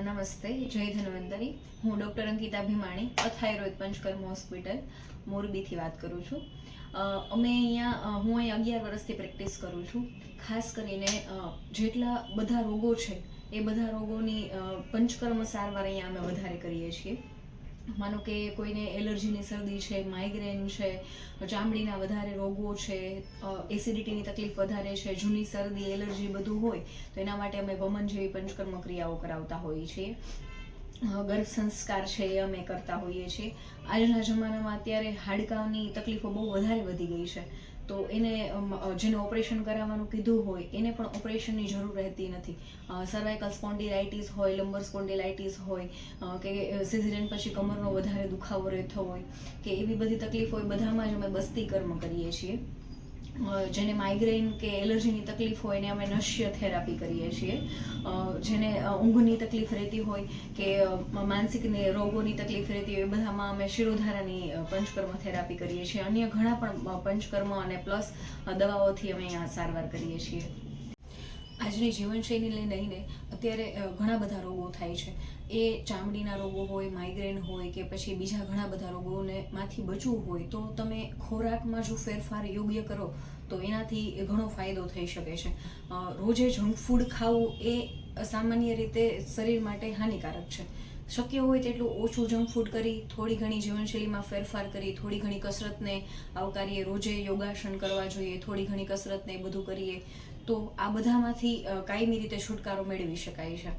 નમસ્તે, જય ધન્વંતરી. હું ડૉક્ટર અંકિતા ભીમાણી અથાયરોદ પંચકર્મ હોસ્પિટલ, મોરબીથી વાત કરું છું. અમે અહીંયા હું અહીં અગિયાર વર્ષથી પ્રેક્ટિસ કરું છું. ખાસ કરીને જેટલા બધા રોગો છે, એ બધા રોગોની પંચકર્મ સારવાર અહીંયા અમે વધારે કરીએ છીએ. માનો કે કોઈને એલર્જીની શરદી છે માઇગ્રેન છે, ચામડીના વધારે રોગો છે એસિડિટીની તકલીફ વધારે છે, જૂની શરદી, એલર્જી બધું હોય, તો એના માટે અમે વમન જેવી પંચકર્મ ક્રિયાઓ કરાવતા હોઈએ છીએ. ગર્ભ સંસ્કાર છે એ અમે કરતા હોઈએ છીએ. આજના જમાનામાં અત્યારે હાડકાંની તકલીફો બહુ વધારે વધી ગઈ છે. તો એને જેને ઓપરેશન કરાવવાનું કીધું હોય, એને પણ ઓપરેશનની જરૂર રહેતી નથી. સર્વાઇકલ સ્પોન્ડિલાઇટીસ હોય લંબર સ્પોન્ડિલાઇટીસ હોય કે સિઝેરિયન પછી કમરનો વધારે દુખાવો રહેતો હોય, કે એવી બધી તકલીફો હોય બધામાં જ અમે બસ્તી કર્મ કરીએ છીએ. જેને માઇગ્રેન કે એલર્જીની તકલીફ હોય એને અમે નશ્ય થેરાપી કરીએ છીએ. જેને ઊંઘની તકલીફ રહેતી હોય કે માનસિક રોગોની તકલીફ રહેતી હોય, એ બધામાં અમે શિરોધારાની પંચકર્મ થેરાપી કરીએ છીએ. અન્ય ઘણા પણ પંચકર્મ અને પ્લસ દવાઓથી અમે અહીંયા સારવાર કરીએ છીએ. આજની જીવનશૈલીને લઈને અત્યારે ઘણા બધા રોગો થાય છે. એ ચામડીના રોગો હોય માઇગ્રેન હોય કે પછી બીજા ઘણા બધા રોગોને માંથી બચવું હોય, તો તમે ખોરાકમાં જો ફેરફાર યોગ્ય કરો, તો એનાથી ઘણો ફાયદો થઈ શકે છે. રોજે જંક ફૂડ ખાવું એ સામાન્ય રીતે શરીર માટે હાનિકારક છે. શક્ય હોય તેટલું ઓછું જંક ફૂડ કરી, થોડી ઘણી જીવનશૈલીમાં ફેરફાર કરી, થોડી ઘણી કસરતને આવકારીએ, રોજે યોગાસન કરવા જોઈએ, થોડી ઘણી કસરતને બધું કરીએ, તો આ બધામાંથી કાયમી રીતે છુટકારો મેળવી શકાય છે.